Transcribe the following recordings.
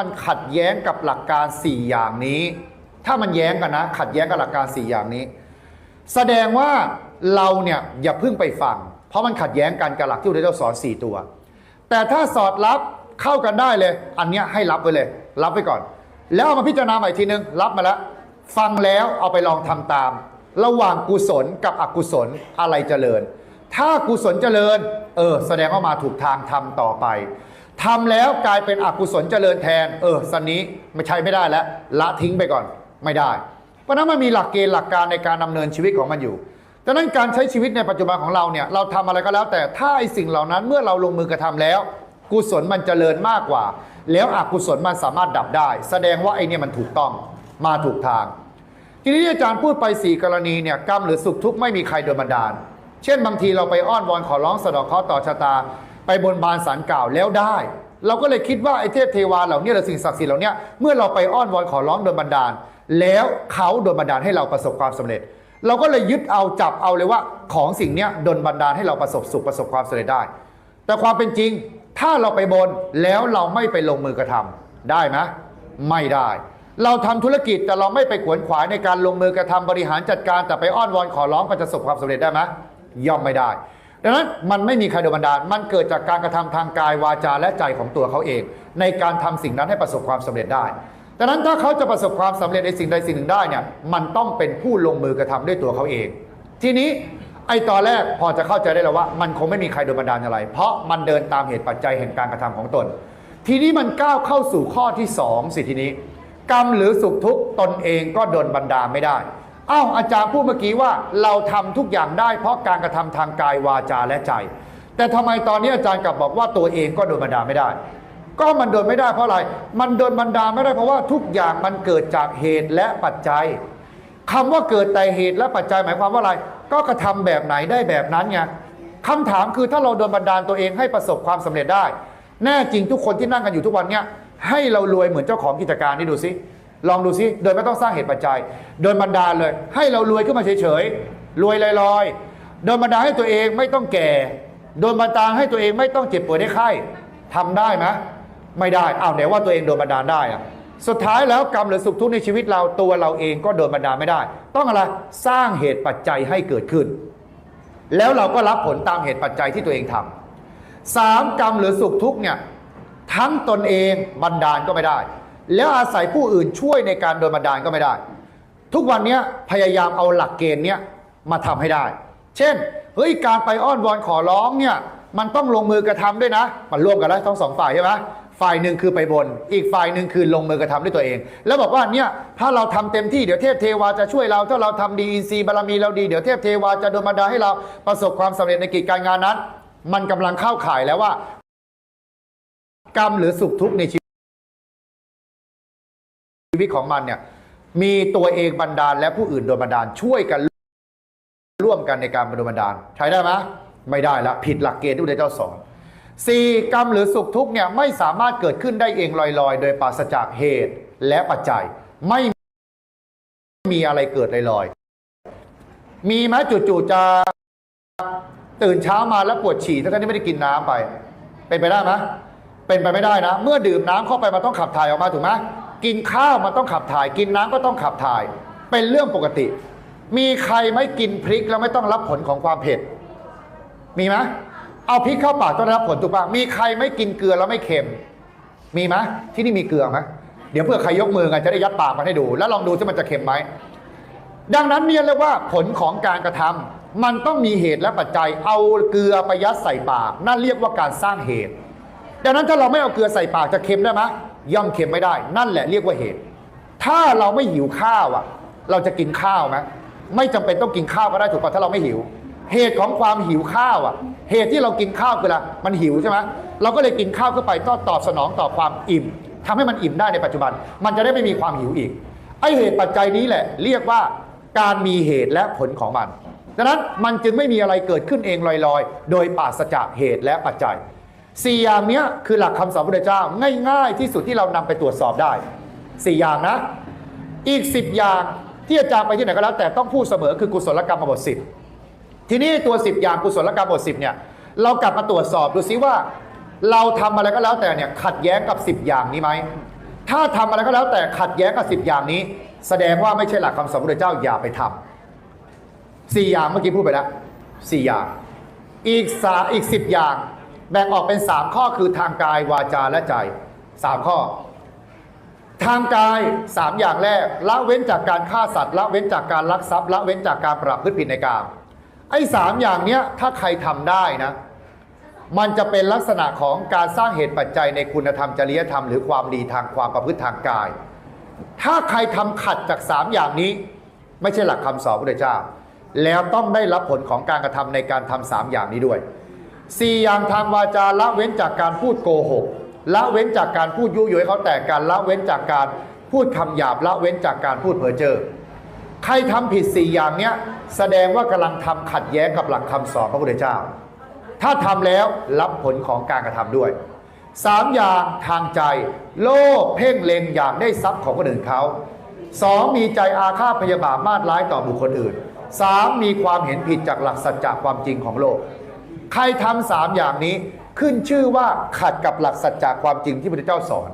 มันขัดแย้งกับหลักการ 4 อย่างนี้ ถ้ามันแย้งกันนะ ขัดแย้งกับหลักการ 4 อย่างนี้ แสดงว่าเราเนี่ยอย่าเพิ่งไปฟัง เพราะมันขัดแย้งกันกับหลักที่พระเจ้าสอน 4 ตัว แต่ถ้าสอดรับเข้ากันได้เลย อันเนี้ยให้รับไปเลย รับไปก่อน แล้วเอามาพิจารณาใหม่ทีนึง รับมาแล้ว ฟังแล้วเอาไปลองทำตาม ระหว่างกุศลกับอกุศลอะไรเจริญ ถ้ากุศลเจริญ เออ แสดงว่ามาถูกทางทำต่อไป ทำแล้วกลายเป็นอกุศลเจริญแทน เออสันนี้ไม่ใช่ไม่ได้แล้ว ละทิ้งไปก่อนไม่ได้ เพราะนั้นมันมีหลักเกณฑ์หลักการในการดำเนินชีวิตของมันอยู่ดังนั้นการใช้ชีวิตในปัจจุบันของเราเนี่ยเราทำอะไรก็แล้ว แต่ถ้าไอสิ่งเหล่านั้นเมื่อเราลงมือกระทำแล้ว กุศลมันเจริญมากกว่า แล้วอกุศลมันสามารถดับได้ แสดงว่าไอเนี่ยมันถูกต้องมาถูกทาง ทีนี้ที่อาจารย์พูดไปสี่กรณีเนี่ยกรรมหรือสุขทุกข์ไม่มีใครโดนบันดาล เช่นบางทีเราไปอ้อนวอนขอร้องสะดอกเคราะห์ต่อชะตา ไปบนบานสารกล่าวแล้วได้ เราก็เลยคิดว่าไอ้เทพเทวาเหล่านี้หรือสิ่งศักดิ์สิทธิ์เหล่านี้เมื่อเราไปอ้อนวอนขอร้องโดนบันดาล แล้วเขาโดนบันดาลให้เราประสบความสำเร็จ เราก็เลยยึดเอาจับเอาเลยว่าของสิ่งเนี้ยโดนบันดาลให้เราประสบสุขประสบความสำเร็จได้ แต่ความเป็นจริงถ้าเราไปบนแล้วเราไม่ไปลงมือกระทำได้ไหมไม่ได้ เราทำธุรกิจแต่เราไม่ไปขวนขวายในการลงมือกระทำบริหารจัดการแต่ไปอ้อนวอนขอร้องก็จะประสบความสำเร็จได้ไหมย่อมไม่ได้ ดังนั้นมันไม่มีใครโดนบันดาล มันเกิดจากการกระทำทางกายวาจาและใจของตัวเขาเอง ในการทำสิ่งนั้นให้ประสบความสำเร็จได้ดังนั้นถ้าเขาจะประสบความสำเร็จในสิ่งใดสิ่งหนึ่งได้เนี่ยมันต้องเป็นผู้ลงมือกระทำด้วยตัวเขาเอง ทีนี้ไอ้ตอนแรกพอจะเข้าใจได้แล้วว่า มันคงไม่มีใครโดนบันดาลอะไร เพราะมันเดินตามเหตุปัจจัยแห่งการกระทำของตน ทีนี้มันก้าวเข้าสู่ข้อที่สองสิทีนี้ กรรมหรือสุขทุกตนเองก็โดนบันดาลไม่ได้ อ้าวอาจารย์พูดเมื่อกี้ว่าเราทำทุกอย่างได้เพราะการกระทำทางกายวาจาและใจ แต่ทำไมตอนนี้อาจารย์กลับบอกว่าตัวเองก็โดนบันดาไม่ได้ ก็มันโดนไม่ได้เพราะอะไร มันโดนบันดาไม่ได้เพราะว่าทุกอย่างมันเกิดจากเหตุและปัจจัยคำว่าเกิดแต่เหตุและปัจจัยหมายความว่าอะไร ก็กระทำแบบไหนได้แบบนั้นไงคำถามคือถ้าเราโดนบันดาลตัวเองให้ประสบความสำเร็จได้ แน่จริงทุกคนที่นั่งกันอยู่ทุกวันเนี้ยให้เรารวยเหมือนเจ้าของกิจการนี่ดูสิ ลองดูสิโดยไม่ต้องสร้างเหตุปัจจัย โดนบันดาลเลย ให้เรารวยขึ้นมาเฉยๆรวยลอยๆโดนบันดาลให้ตัวเองไม่ต้องแก่ โดนบันดาลให้ตัวเองไม่ต้องเจ็บป่วยได้ไข้ทำได้ไหมไม่ได้อ้าวไหนว่าตัวเองโดนบันดาลได้อะสุดท้ายแล้วกรรมหรือสุขทุกข์ในชีวิตเราตัวเราเองก็โดนบันดาลไม่ได้ ต้องอะไรสร้างเหตุปัจจัยให้เกิดขึ้น แล้วเราก็รับผลตามเหตุปัจจัยที่ตัวเองทำสามกรรมหรือสุขทุกข์เนี่ยทั้งตนเองบันดาลก็ไม่ได้ แล้วอาศัยผู้อื่นช่วยในการโดนบันดาลก็ไม่ได้ ทุกวันนี้พยายามเอาหลักเกณฑ์เนี้ยมาทำให้ได้ เช่นเฮ้ยการไปอ้อนวอนขอร้องเนี่ยมันต้องลงมือกระทำด้วยนะ มันร่วมกันแล้วทั้งสองฝ่ายใช่ไหมฝ่ายหนึ่งคือไปบน อีกฝ่ายหนึ่งคือลงมือกระทำด้วยตัวเอง แล้วบอกว่าเนี่ยถ้าเราทำเต็มที่เดี๋ยวเทพเทวาจะช่วยเรา ถ้าเราทำดีอินทรีย์บารมีเราดีเดี๋ยวเทพเทวาจะโดนบันดาลให้เราประสบความสำเร็จในกิจการงานนั้น มันกำลังเข้าข่ายแล้วว่า กรรมหรือสุขทุกข์ในชีวิต ชีวิตของมันเนี่ยมีตัวเองบันดาลและผู้อื่นโดนบันดาลช่วยกันร่วมกันในการบันดาล ใช้ได้ไหมไม่ได้ละผิดหลักเกณฑ์ที่พระเจ้าสอนสี่กรรมหรือสุขทุกเนี่ยไม่สามารถเกิดขึ้นได้เองลอยๆ โดยปราศจากเหตุและปัจจัย ไม่มีอะไรเกิดลอยๆมีไหมจู่ๆจะตื่นเช้ามาแล้วปวดฉี่ทั้งที่ไม่ได้กินน้ำไป เป็นไปได้ไหมเป็นไปไม่ได้นะ เมื่อดื่มน้ำเข้าไปมันต้องขับถ่ายออกมาถูกไหม กินข้าวมันต้องขับถ่าย กินน้ำก็ต้องขับถ่าย เป็นเรื่องปกติ มีใครไม่กินพริกแล้วไม่ต้องรับผลของความเผ็ด มีไหมเอาพริกเข้าปากต้องได้รับผลถูกปะมีใครไม่กินเกลือแล้วไม่เค็ม มีไหมที่นี่มีเกลือไหมเดี๋ยวเพื่อใครยกมือกันจะได้ยัดปากมันให้ดู แล้วลองดูที่มันจะเค็มไหมดังนั้นเนี่ยเรียกว่าผลของการกระทำมันต้องมีเหตุและปัจจัย เอาเกลือไปยัดใส่ปาก นั่นเรียกว่าการสร้างเหตุ ดังนั้นถ้าเราไม่เอาเกลือใส่ปากจะเค็มได้ไหม ย่อมเค็มไม่ได้ นั่นแหละเรียกว่าเหตุ ถ้าเราไม่หิวข้าวอะ เราจะกินข้าวไหมไม่จำเป็นต้องกินข้าวก็ได้ถูกป่ะถ้าเราไม่หิว เหตุของความหิวข้าวอะ เหตุที่เรากินข้าวคืออะไรมันหิวใช่ไหมเราก็เลยกินข้าวเข้าไปก็ตอบสนองต่อความอิ่มทำให้มันอิ่มได้ในปัจจุบัน มันจะได้ไม่มีความหิวอีกไอเหตุปัจจัยนี้แหละ เรียกว่าการมีเหตุและผลของมันดังนั้นมันจึงไม่มีอะไรเกิดขึ้นเองลอยๆ โดยปราศจากเหตุและปัจจัย สี่อย่างเนี้ยคือหลักคำสอนพระพุทธเจ้าง่ายๆ ที่สุดที่เรานำไปตรวจสอบได้สี่อย่างนะ อีกสิบอย่างที่อาจารย์ไปที่ไหนก็แล้ว แต่ต้องพูดเสมอคือกุศลกรรมบทสิบทีนี้ตัวสิบอย่างกุศลกรรมบทสิบเนี่ยเรากลับมาตรวจสอบดูซิว่า เราทำอะไรก็แล้วแต่เนี่ยขัดแย้งกับสิบอย่างนี้ไหมถ้าทำอะไรก็แล้วแต่ขัดแย้งกับสิบอย่างนี้ แสดงว่าไม่ใช่หลักคำสอนพระพุทธเจ้าอย่าไปทำสี่อย่างเมื่อกี้พูดไปแล้วสี่อย่าง อีกสาอีกสิบอย่าง แบ่งออกเป็นสามข้อคือทางกายวาจาและใจสามข้อ ทางกายสามอย่างแรกละเว้นจากการฆ่าสัตว์ละเว้นจากการลักทรัพย์ละเว้นจากการประพฤติผิดในกามไอ้สามอย่างเนี้ยถ้าใครทำได้นะมันจะเป็นลักษณะของการสร้างเหตุปัจจัยในคุณธรรมจริยธรรมหรือความดีทางความประพฤติทางกาย ถ้าใครทำขัดจากสามอย่างนี้ ไม่ใช่หลักคำสอนพระเจ้า แล้วต้องได้รับผลของการกระทำในการทำสามอย่างนี้ด้วย สี่อย่างทางวาจาละเว้นจากการพูดโกหก ละเว้นจากการพูดยุยงให้เขาแตกกันละเว้นจากการพูดคำหยาบละเว้นจากการพูดเพ้อเจ้อใครทำผิดสี่อย่างเนี้ยแสดงว่ากำลังทำขัดแย้งกับหลักคำสอนพระพุทธเจ้า ถ้าทำแล้วรับผลของการกระทำด้วยสามอย่างทางใจ โลภเพ่งเล็งอยากได้ทรัพย์ของคนอื่นเขาสองมีใจอาฆาตพยาบาทมาดร้ายต่อบุคคลอื่นสามมีความเห็นผิดจากหลักสัจจะความจริงของโลก ใครทำสามอย่างนี้ขึ้นชื่อว่าขัดกับหลักสัจจะความจริงที่พระเจ้าสอน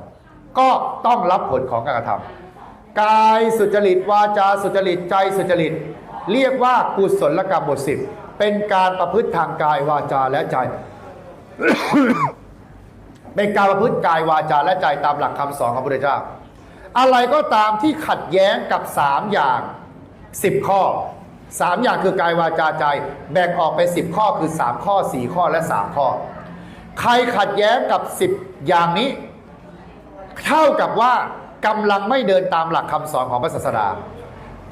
ก็ต้องรับผลของการกระทำกายสุจริตวาจาสุจริตใจสุจริต เรียกว่ากุศลกรรมบทสิบเป็นการประพฤติทางกายวาจาและใจ เป็นการประพฤติกายวาจาและใจตามหลักคำสอนของพระพุทธเจ้า อะไรก็ตามที่ขัดแย้งกับสามอย่างสิบข้อ สามอย่างคือกายวาจาใจ แบ่งออกเป็นสิบข้อคือสามข้อสี่ข้อและสามข้อ ใครขัดแย้งกับสิบอย่างนี้ เท่ากับว่ากำลังไม่เดินตามหลักคำสอนของพระศาสดา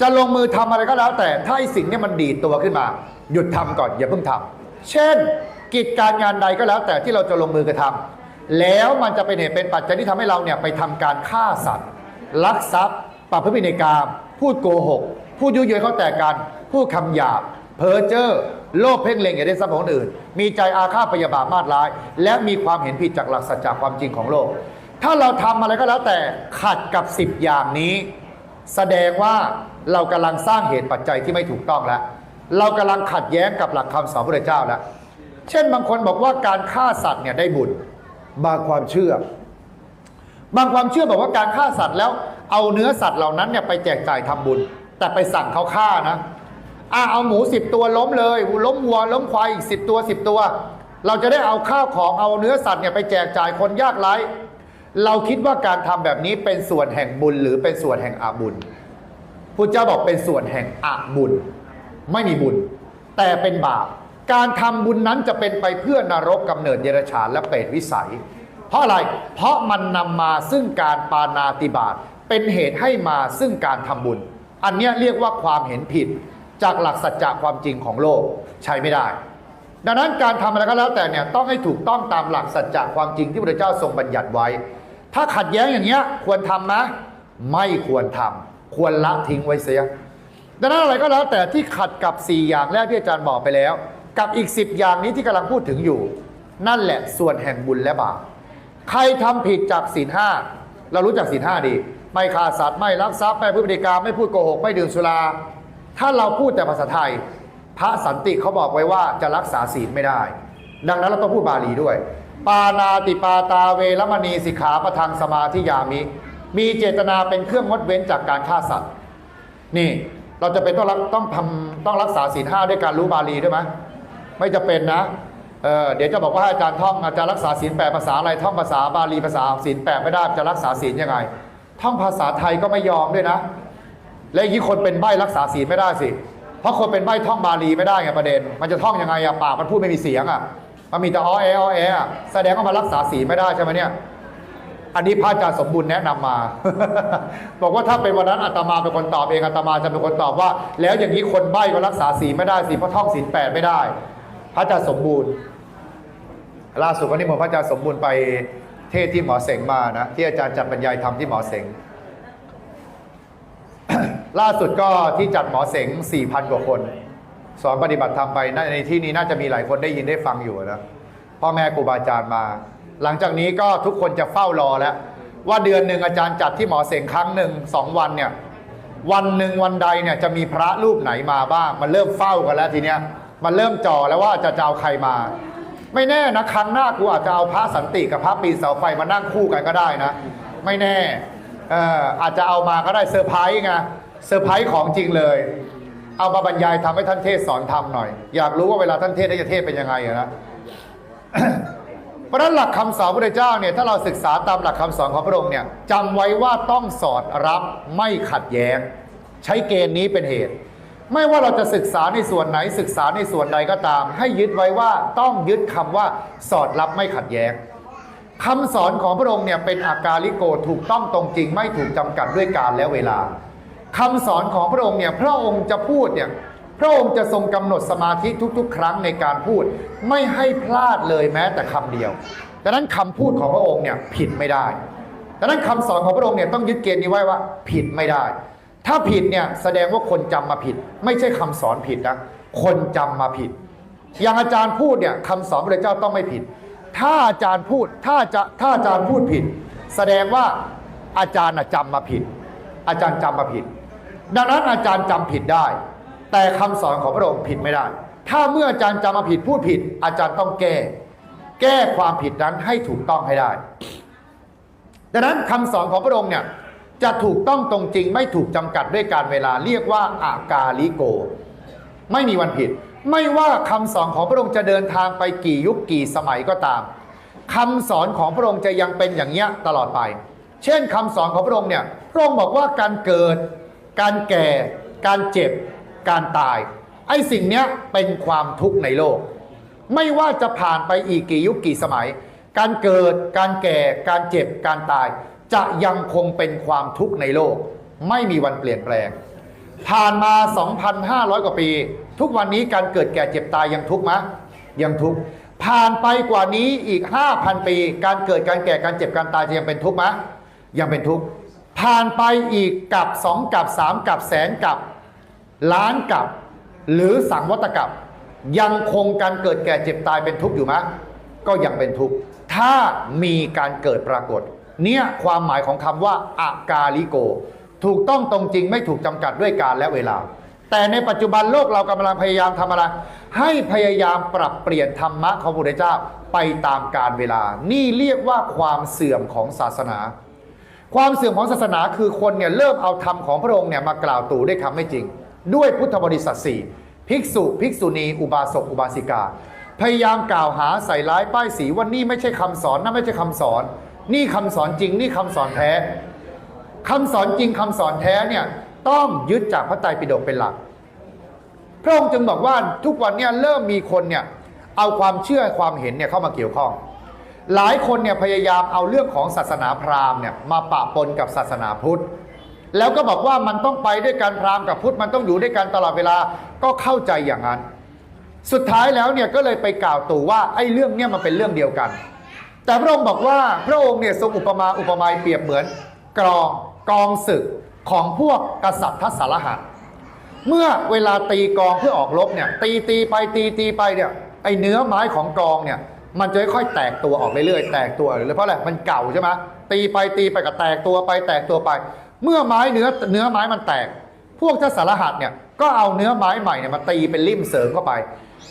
จะลงมือทำอะไรก็แล้ว แต่ถ้าไอสิ่งนี้มันดีดตัวขึ้นมา หยุดทำก่อนอย่าเพิ่งทำเช่น กิจการงานใดก็แล้วแต่ที่เราจะลงมือกระทำแล้วมันจะเป็นเหตุเป็นปัจจัยที่ทำให้เราเนี่ยไปทำการฆ่าสัตว์ลักทรัพย์ปรับพฤติในกามพูดโกหกพูดยุยงเขาแต่กัน พูดคำหยาบเพ้อเจ้อโลภเพ่งเล็งอย่าได้ทรัพย์ของคนอื่น มีใจอาฆาตพยาบาทมาดร้าย และมีความเห็นผิดจากหลักสัจจะความจริงของโลก ถ้าเราทำอะไรก็แล้วแต่ขัดกับสิบอย่างนี้ แสดงว่าเรากำลังสร้างเหตุปัจจัยที่ไม่ถูกต้องแล้ว เรากำลังขัดแย้งกับหลักคำสอนพระพุทธเจ้าแล้ว เช่นบางคนบอกว่าการฆ่าสัตว์เนี่ยได้บุญบางความเชื่อ บางความเชื่อบอกว่าการฆ่าสัตว์แล้วเอาเนื้อสัตว์เหล่านั้นเนี่ยไปแจกจ่ายทำบุญ แต่ไปสั่งเขาฆ่านะ อะเอาหมูสิบตัวล้มเลยล้มวัวล้มควายอีกสิบตัวสิบตัว เราจะได้เอาข้าวของเอาเนื้อสัตว์เนี่ยไปแจกจ่ายคนยากไร้เราคิดว่าการทำแบบนี้เป็นส่วนแห่งบุญหรือเป็นส่วนแห่งอาบุญพุทธเจ้าบอกเป็นส่วนแห่งอาบุญ ไม่มีบุญ แต่เป็นบาป การทำบุญนั้นจะเป็นไปเพื่อนรกกำเนิดเดรัจฉานและเปรตวิสัย เพราะอะไรเพราะมันนำมาซึ่งการปานาติบาตเป็นเหตุให้มาซึ่งการทำบุญ อันนี้เรียกว่าความเห็นผิด จากหลักสัจจะความจริงของโลกใช้ไม่ได้ ดังนั้นการทำอะไรก็แล้วแต่เนี่ยต้องให้ถูกต้องตามหลักสัจจะความจริงที่พระเจ้าทรงบัญญัติไว้ ถ้าขัดแย้งอย่างเงี้ยควรทำไหมไม่ควรทำควรละทิ้งไว้เสีย ดังนั้นอะไรก็แล้วแต่ที่ขัดกับ 4 อย่างแรกที่อาจารย์บอกไปแล้ว กับอีก 10 อย่างนี้ที่กำลังพูดถึงอยู่ นั่นแหละส่วนแห่งบุญและบาปใครทำผิดจากศีลห้าเรารู้จักศีลห้าดี ไม่ฆ่าสัตว์ไม่ลักทรัพย์ไม่พูดปฏิการไม่พูดโกหกไม่ดื่มสุรา ถ้าเราพูดแต่ภาษาไทย พระสันติเขาบอกไว้ว่าจะรักษาศีลไม่ได้ ดังนั้นเราต้องพูดบาลีด้วย ปานาติปาตาเวรมณีสิกขาประทังสมาธิยามิ มีเจตนาเป็นเครื่องงดเว้นจากการฆ่าสัตว์ นี่เราจะเป็นต้องรักต้องทำต้องรักษาศีลห้าด้วยการรู้บาลีด้วยไหมไม่จะเป็นนะเเดี๋ยวจะบอกว่าอาจารย์ท่องอาจารย์รักษาศีลแปดภาษาอะไรท่องภาษาบาลีภาษาศีลแปดไม่ได้จะรักษาศีลยังไง ท่องภาษาไทยก็ไม่ยอมด้วยนะ และอย่างนี้คนเป็นใบ้รักษาศีลไม่ได้สิ เพราะคนเป็นใบ้ท่องบาลีไม่ได้ไงประเด็น มันจะท่องยังไงอะปากมันพูดไม่มีเสียงอะมันมีแต่อ้อแออ้อแอแสดงว่ามันรักษาศีลไม่ได้ใช่ไหมเนี่ย อันนี้พระอาจารย์สมบูรณ์แนะนำมา บอกว่าถ้าเป็นวันนั้นอาตมาเป็นคนตอบเองอาตมาจะเป็นคนตอบว่า แล้วอย่างนี้คนใบ้ก็รักษาศีลไม่ได้สิเพราะท่องศีลแปดไม่ได้ พระอาจารย์สมบูรณ์ล่าสุดวันนี้ผมพระอาจารย์สมบูรณ์ไปเทศที่หมอเสงมานะที่อาจารย์จัดบรรยายธรรมที่หมอเสง ล่าสุดก็ที่จัดหมอเสง4,000 กว่าคน สอนปฏิบัติธรรมไปในที่นี้น่าจะมีหลายคนได้ยินได้ฟังอยู่นะพ่อแม่ครูบาอาจารย์มา หลังจากนี้ก็ทุกคนจะเฝ้ารอแล้ว ว่าเดือนหนึ่งอาจารย์จัดที่หมอเสงครั้งหนึ่งสองวันเนี่ยวันหนึ่งวันใดเนี่ยจะมีพระรูปไหนมาบ้าง มันเริ่มเฝ้ากันแล้วทีเนี้ยมันเริ่มจ่อแล้วว่าจะจะเอาใครมา ไม่แน่นะครั้งหน้ากูอาจจะเอาพระสันติกับพระปีเสาไฟมานั่งคู่กันก็ได้นะ ไม่แน่เอออาจจะเอามาก็ได้เซอร์ไพรส์ไง เซอร์ไพรส์ของจริงเลย เอามาบรรยายทำให้ท่านเทศสอนทำหน่อย อยากรู้ว่าเวลาท่านเทศได้จะเทศเป็นยังไงอะนะเพราะนั้นหลักคำสอนพระเจ้าเนี่ยถ้าเราศึกษาตามหลักคำสอนของพระองค์เนี่ยจำไว้ว่าต้องสอดรับไม่ขัดแย้ง ใช้เกณฑ์นี้เป็นเหตุ ไม่ว่าเราจะศึกษาในส่วนไหนศึกษาในส่วนใดก็ตาม ให้ยึดไว้ว่าต้องยึดคำว่าสอดรับไม่ขัดแย้งคำสอนของพระองค์เนี่ยเป็นอากาลิโกถูกต้องตรงจริงไม่ถูกจำกัดด้วยการและเวลา คำสอนของพระองค์เนี่ยพระองค์จะพูดเนี่ยพระองค์จะทรงกำหนดสมาธิทุก ๆ ครั้งในการพูด ไม่ให้พลาดเลยแม้แต่คำเดียวดังนั้นคำพูดของพระองค์เนี่ยผิดไม่ได้ดังนั้นคำสอนของพระองค์เนี่ยต้องยึดเกณฑ์นี้ไว้ว่า ผิดไม่ได้ ถ้าผิดเนี่ยแสดงว่าคนจำมาผิด ไม่ใช่คำสอนผิดนะคนจำมาผิด อย่างอาจารย์พูดเนี่ยคำสอนพระเจ้าต้องไม่ผิด ถ้าอาจารย์พูดถ้าจะถ้าอาจารย์พูดผิด แสดงว่าอาจารย์น่ะจำมาผิด อาจารย์จำมาผิด ดังนั้นอาจารย์จำผิดได้ แต่คำสอนของพระองค์ผิดไม่ได้ ถ้าเมื่ออาจารย์จำมาผิดพูดผิด อาจารย์ต้องแก้ แก้ความผิดนั้นให้ถูกต้องให้ได้ ดังนั้นคำสอนของพระองค์เนี่ยจะถูกต้องตรงจริงไม่ถูกจำกัดด้วยการเวลาเรียกว่าอากาลิโก ไม่มีวันผิด ไม่ว่าคำสอนของพระองค์จะเดินทางไปกี่ยุคกี่สมัยก็ตามคำสอนของพระองค์จะยังเป็นอย่างเนี้ยตลอดไป เช่นคำสอนของพระองค์เนี่ยพระองค์บอกว่าการเกิด การแก่ การเจ็บ การตาย ไอ้สิ่งเนี้ยเป็นความทุกข์ในโลก ไม่ว่าจะผ่านไปอีกกี่ยุคกี่สมัย การเกิด การแก่ การเจ็บ การตาย จะยังคงเป็นความทุกข์ในโลก ไม่มีวันเปลี่ยนแปลง ผ่านมา 2,500 กว่าปี ทุกวันนี้การเกิดแก่เจ็บตายยังทุกข์ไหมยังทุกข์ผ่านไปกว่านี้อีก 5,000 ปี การเกิดการแก่การเจ็บการตายจะยังเป็นทุกข์ไหมยังเป็นทุกข์ ผ่านไปอีกกับสองกับสามกับแสนกับ ล้านกับ หรือสังวัตกับ ยังคงการเกิดแก่เจ็บตายเป็นทุกข์อยู่ไหมก็ยังเป็นทุกข์ถ้ามีการเกิดปรากฏ เนี่ยความหมายของคำว่าอากาลิโก ถูกต้องตรงจริงไม่ถูกจำกัดด้วยการและเวลา แต่ในปัจจุบันโลกเรากำลังพยายามทำอะไร ให้พยายามปรับเปลี่ยนธรรมะของพระพุทธเจ้าไปตามการเวลา นี่เรียกว่าความเสื่อมของศาสนา ความเสื่อมของศาสนาคือคนเนี่ยเริ่มเอาธรรมของพระองค์เนี่ยมากล่าวตู่ด้วยคำไม่จริง ด้วยพุทธบริษัทสี่ภิกษุ ภิกษุณี อุบาสกอุบาสิกา พยายามกล่าวหาใส่ร้ายป้ายสีว่านี่ไม่ใช่คำสอนนั่นไม่ใช่คำสอน นี่คำสอนจริง นี่คำสอนแท้คำสอนจริงคำสอนแท้เนี่ยต้องยึดจากพระไตรปิฎกเป็นหลัก พระองค์จึงบอกว่าทุกวันเนี่ยเริ่มมีคนเนี่ยเอาความเชื่อความเห็นเนี่ยเข้ามาเกี่ยวข้อง หลายคนเนี่ยพยายามเอาเรื่องของศาสนาพราหมณ์เนี่ยมาปะปนกับศาสนาพุทธ แล้วก็บอกว่ามันต้องไปด้วยกันพราหมณ์กับพุทธมันต้องอยู่ด้วยกันตลอดเวลาก็เข้าใจอย่างนั้น สุดท้ายแล้วเนี่ยก็เลยไปกล่าวตู่ว่าไอ้เรื่องเนี่ยมันเป็นเรื่องเดียวกัน แต่พระองค์บอกว่าพระองค์เนี่ยทรงอุปมาอุปไมยเปรียบเหมือนกรองกองศึกของพวกกษัตริย์ทศรหัสเมื่อเวลาตีกองเพื่อออกรบเนี่ยตีตีไปตีตีไปเนี่ยไอเนื้อไม้ของกองเนี่ย มันจะค่อยๆแตกตัวออกเรื่อยๆแตกตัวเรื่อยๆเพราะอะไรมันเก่าใช่ไหมตีไปตีไปก็แตกตัวไปแตกตัวไป เมื่อไม้เนื้อเนื้อไม้มันแตก พวกทศรหัสเนี่ยก็เอาเนื้อไม้ใหม่เนี่ยมาตีเป็นริ่มเสริมเข้าไป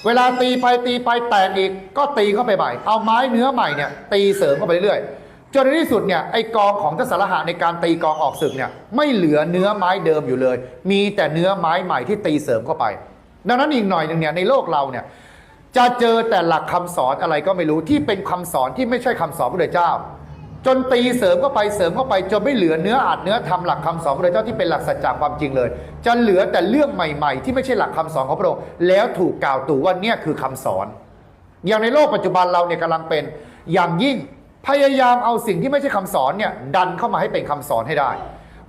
เวลาตีไปตีไปแตกอีกก็ตีเข้าไปใหม่ เอาไม้เนื้อใหม่เนี่ยตีเสริมเข้าไปเรื่อยๆจนในที่สุดเนี่ยไอกองของทศรหัสในการตีกองออกศึกเนี่ยไม่เหลือเนื้อไม้เดิมอยู่เลย มีแต่เนื้อไม้ใหม่ที่ตีเสริมเข้าไป ดังนั้นอีกหน่อยหนึ่งเนี่ยในโลกเราเนี่ย จะเจอแต่หลักคำสอนอะไรก็ไม่รู้ที่เป็นคำสอนที่ไม่ใช่คำสอนพระเจ้า จนตีเสริมเข้าไปเสริมเข้าไปจนไม่เหลือเนื้ออัดเนื้อทำหลักคำสอนพระเจ้าที่เป็นหลักสัจจะความจริงเลย จะเหลือแต่เรื่องใหม่ ๆ ที่ไม่ใช่หลักคำสอนของพระองค์แล้วถูกกล่าวตู่ว่าเนี่ยคือคำสอน อย่างในโลกปัจจุบันเราเนี่ยกำลังเป็นอย่างยิ่งพยายามเอาสิ่งที่ไม่ใช่คำสอนเนี่ยดันเข้ามาให้เป็นคำสอนให้ได้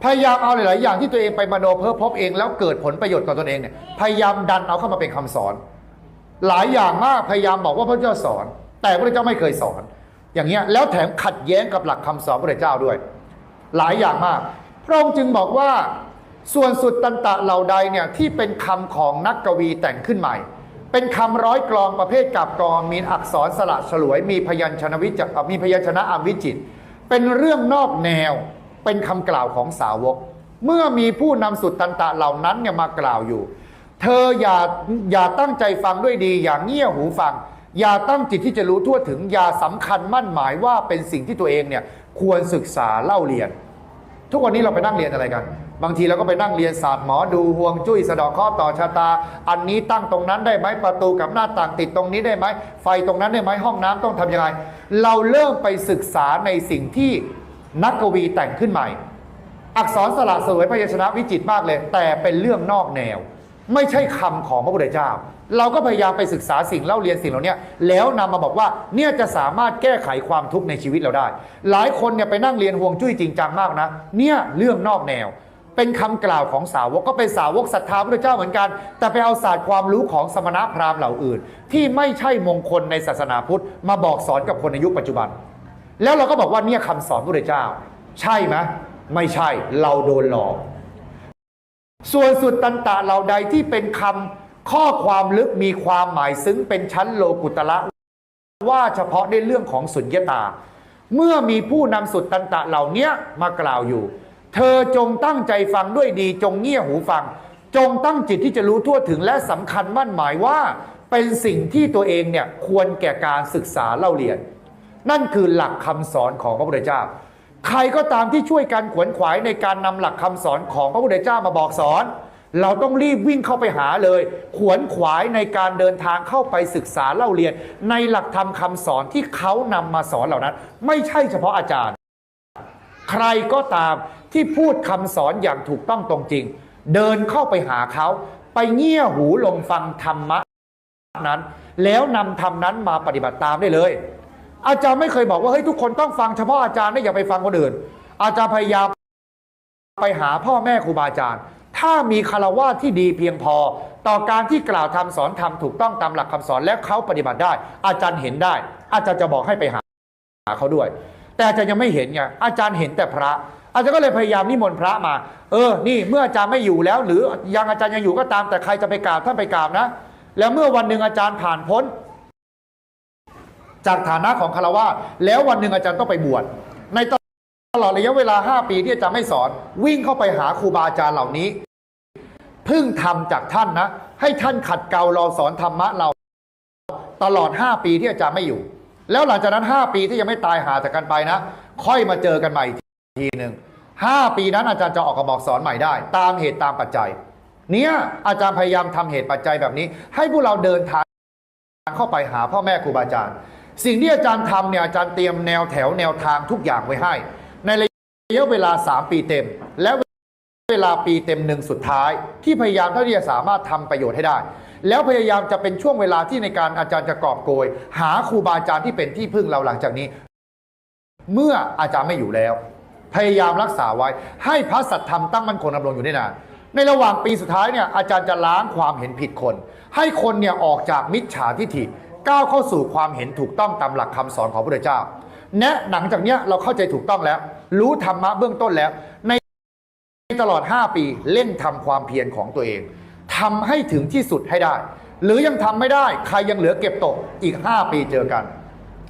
พยายามเอาหลาย ๆ อย่างที่ตัวเองไปมโนเพ้อพบเองแล้วเกิดผลประโยชน์กับตนเองเนี่ยพยายามดันเอาเข้ามาเป็นคำสอน หลายอย่างมากพยายามบอกว่าพระเจ้าสอน แต่พระเจ้าไม่เคยสอน อย่างเงี้ยแล้วแถมขัดแย้งกับหลักคำสอนพระเจ้าด้วย หลายอย่างมาก พระองค์จึงบอกว่าส่วนสุดตันตะเหล่าใดเนี่ยที่เป็นคำของนักกวีแต่งขึ้นใหม่ เป็นคำร้อยกลองประเภทกับกรมีอักษรสละฉลวย มีพยัญชนะวิจิตรมีพยัญชนะอมวิจิต เป็นเรื่องนอกแนวเป็นคำกล่าวของสาวก เมื่อมีผู้นำสุดตันตะเหล่านั้นเนี่ยมากล่าวอยู่ เธออย่าอย่าตั้งใจฟังด้วยดี อย่าเงี่ยหูฟัง อย่าตั้งจิตที่จะรู้ทั่วถึง อย่าสำคัญมั่นหมายว่าเป็นสิ่งที่ตัวเองเนี่ยควรศึกษาเล่าเรียน ทุกวันนี้เราไปนั่งเรียนอะไรกัน บางทีเราก็ไปนั่งเรียนศาสตร์หมอดูห่วงจุ้ยสะดอกข้อต่อชะตา อันนี้ตั้งตรงนั้นได้ไหมประตูกับหน้าต่างติดตรงนี้ได้ไหมไฟตรงนั้นได้ไหมห้องน้ำต้องทำยังไง เราเริ่มไปศึกษาในสิ่งที่นักกวีแต่งขึ้นใหม่ อักษรสละสวยพยัญชนะวิจิตรมากเลย แต่เป็นเรื่องนอกแนว ไม่ใช่คำของพระพุทธเจ้า เราก็พยายามไปศึกษาสิ่งเล่าเรียนสิ่งเหล่านี้แล้วนำมาบอกว่าเนี่ยจะสามารถแก้ไขความทุกข์ในชีวิตเราได้ หลายคนเนี่ยไปนั่งเรียนห่วงจุ้ยจริงจังมากนะ เนี่ยเรื่องนอกแนว เป็นคำกล่าวของสาวกก็เป็นสาวกศรัทธาพระพุทธเจ้าเหมือนกัน แต่ไปเอาศาสตร์ความรู้ของสมณพราหมณ์เหล่าอื่น ที่ไม่ใช่มงคลในศาสนาพุทธมาบอกสอนกับคนในยุคปัจจุบัน แล้วเราก็บอกว่าเนี่ยคำสอนพระพุทธเจ้า ใช่ไหมไม่ใช่เราโดนหลอก ส่วนสุดตันตะเหล่าใดที่เป็นคำข้อความลึกมีความหมายซึ้งเป็นชั้นโลกุตละว่าเฉพาะในเรื่องของสุญญตา เมื่อมีผู้นำสุดตันตะเหล่านี้มากล่าวอยู่ เธอจงตั้งใจฟังด้วยดีจงเงี่ยหูฟัง จงตั้งจิตที่จะรู้ทั่วถึงและสำคัญมั่นหมายว่า เป็นสิ่งที่ตัวเองเนี่ยควรแก่การศึกษาเล่าเรียน นั่นคือหลักคำสอนของพระพุทธเจ้า ใครก็ตามที่ช่วยกันขวนขวายในการนำหลักคำสอนของพระพุทธเจ้ามาบอกสอน เราต้องรีบวิ่งเข้าไปหาเลย ขวนขวายในการเดินทางเข้าไปศึกษาเล่าเรียน ในหลักธรรมคำสอนที่เขานำมาสอนเหล่านั้น ไม่ใช่เฉพาะอาจารย์ ใครก็ตามที่พูดคำสอนอย่างถูกต้องตรงจริง เดินเข้าไปหาเขาไปเงี่ยหูลงฟังธรรมะนั้น แล้วนำธรรมนั้นมาปฏิบัติตามได้เลย อาจารย์ไม่เคยบอกว่าเฮ้ยทุกคนต้องฟังเฉพาะอาจารย์นะอย่าไปฟังคนอื่น อาจารย์พยายามไปหาพ่อแม่ครูบาอาจารย์ ถ้ามีคารวะที่ดีเพียงพอ ต่อการที่กล่าวทำสอนทำถูกต้องตามหลักคำสอนและเขาปฏิบัติได้ อาจารย์เห็นได้ อาจารย์จะบอกให้ไปหาหาเขาด้วย แต่อาจารย์ยังไม่เห็นไงอาจารย์เห็นแต่พระ อาจารย์ก็เลยพยายามนิมนต์พระมา เออ นี่เมื่ออาจารย์ไม่อยู่แล้ว หรือยังอาจารย์ยังอยู่ก็ตามแต่ใครจะไปกราบท่านไปกราบนะ แล้วเมื่อวันหนึ่งอาจารย์ผ่านพ้น จากฐานะของคารวะแล้ววันหนึ่งอาจารย์ต้องไปบวชในตลอดระยะเวลา 5 ปีที่อาจารย์ไม่สอน วิ่งเข้าไปหาครูบาอาจารย์เหล่านี้พึ่งทำจากท่านนะ ให้ท่านขัดเกลาเราสอนธรรมะเรา ตลอด 5 ปีที่อาจารย์ไม่อยู่ แล้วหลังจากนั้น 5 ปีที่ยังไม่ตายหาจากกันไปนะ ค่อยมาเจอกันใหม่ทีหนึ่ง5ปีนั้นอาจารย์จะออกกระบอกสอนใหม่ได้ ตามเหตุตามปัจจัย เนี่ยอาจารย์พยายามทำเหตุปัจจัยแบบนี้ ให้พวกเราเดินทางเข้าไปหาพ่อแม่ครูบาอาจารย์ สิ่งที่อาจารย์ทำเนี่ยอาจารย์เตรียมแนวแถวแนวทางทุกอย่างไว้ให้ ในระยะเวลา 3 ปีเต็ม และเวลาปีเต็มหนึ่งสุดท้าย ที่พยายามเท่าที่จะสามารถทำประโยชน์ให้ได้ แล้วพยายามจะเป็นช่วงเวลาที่ในการอาจารย์จะกอบโกย หาครูบาอาจารย์ที่เป็นที่พึ่งเราหลังจากนี้ เมื่ออาจารย์ไม่อยู่แล้ว พยายามรักษาไว้ ให้พระสัทธรรมตั้งมั่นคงดำรงอยู่ได้นานในระหว่างปีสุดท้ายเนี่ยอาจารย์จะล้างความเห็นผิดคน ให้คนเนี่ยออกจากมิจฉาทิฐิ ก้าวเข้าสู่ความเห็นถูกต้องตามหลักคำสอนของพระพุทธเจ้าแนะหลังจากเนี้ยเราเข้าใจถูกต้องแล้ว รู้ธรรมะเบื้องต้นแล้ว ในตลอด 5 ปีเล่นทำความเพียรของตัวเองทำให้ถึงที่สุดให้ได้ หรือยังทำไม่ได้ใครยังเหลือเก็บตกอีก 5 ปีเจอกัน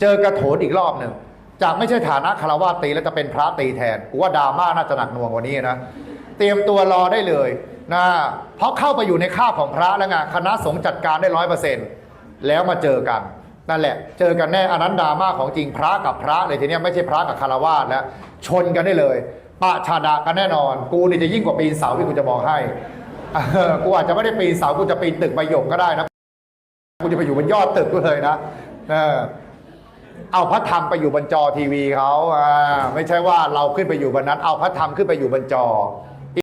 เจอกระโถนอีกรอบหนึ่งจากไม่ใช่ฐานะคารวะตีแล้วจะเป็นพระตีแทนกูว่าดราม่าน่าจะหนักหน่วงกว่านี้นะเตรียมตัวรอได้เลยนะเพราะเข้าไปอยู่ในคาของพระแล้วไงคณะสงฆ์จัดการได้ร้อยเปอร์เซ็นต์ แล้วมาเจอกัน นั่นแหละ เจอกันแน่อนันดามาของจริงพระกับพระเลยทีนี้ไม่ใช่พระกับคารวะแล้วชนกันได้เลยปะชาดะกันแน่นอน กูนี่จะยิ่งกว่าปีนเสาที่กูจะบอกให้กูอาจจะไม่ได้ปีนเสากูจะปีนตึกใบหยกก็ได้นะกูจะไปอยู่บนยอดตึกก็เลยนะเออเอาพระธรรมไปอยู่บนจอทีวีเขาไม่ใช่ว่าเราขึ้นไปอยู่บนนั้น เอาพระธรรมขึ้นไปอยู่บนจอ